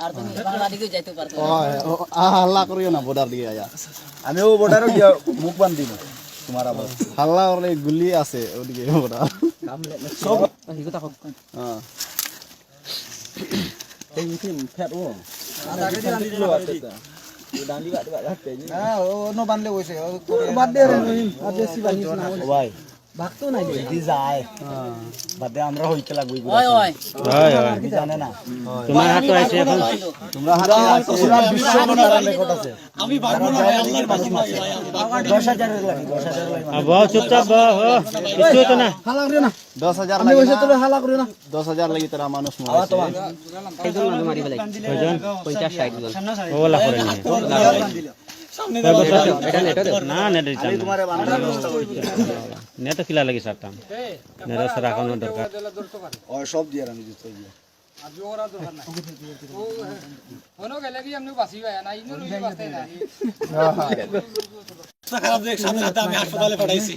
আর তুমি বাংলা যাইতে না। আ- হাল্লা করিও না বর্ডার দিকে আয়া আমিও বর্ডারও গিয়া মুখ বান্ধ দিব তোমার আবার হাল্লা করলে গুলি আছে ওদিকে বর্ডার সব হ্যাঁ এই মিটিং ফেট ও হ্যাঁ ও নো বানলে কইছে বাদ দে রে নহিম আর বানিস না ভাই ভাগতো নাই দি যায়। বাদ আমরা হইতে লাগবই ওই ওই হয়। হয় জানে না। তোমার হাতে আছে এখন। তোমরা হাতে আছো। পুরা বিশ্ব মনোরম রেকর্ড আছে। আমি পারব না ভাই আল্লাহর বাকি মাসে 10000 লাগে 10000 লাগে। আর বহ চুপচাপ বহ কিছু হতো না। হালা করিও না। দশ হাজার আমি তোরে হালা করিও না। দশ হাজার লাগি তারা মানুষ আওয়া তোমার। কয়জন? পঞ্চাশ ষাট জন। ওলা করে নিয়ে এটা নেটো দেব না নেট দিতাম না তোমারে বানানোর ব্যবস্থা করি নেট কিলা লাগি সারতাম নেট রাখানোর দরকার। ও সব দিয়ে আমি হাসপাতালে দিয়ে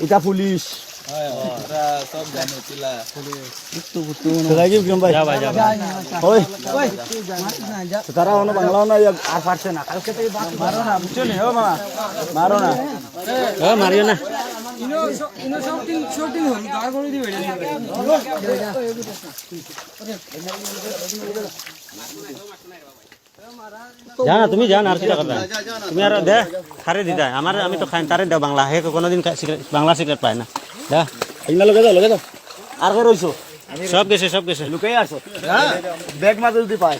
আচ্ছা পুলিশ তারা বাংলাও না আর পারছে না কালকে মারো না বুঝছ নি মারো না। ও মারিও না। জানা তুমি জান আর কিটা কথা তুমি আর দে খারে দিদা আমার আমি তো খাই তারে দেও বাংলা। হে কোনোদিন বাংলা সিগারেট পায় না। দা। এইনা লগে দাও লগে দাও। আর কই রইছো? সব গেছে সব গেছে। লুকাই আছো। হ্যাঁ, ব্যাগ মাঝে যদি পায়।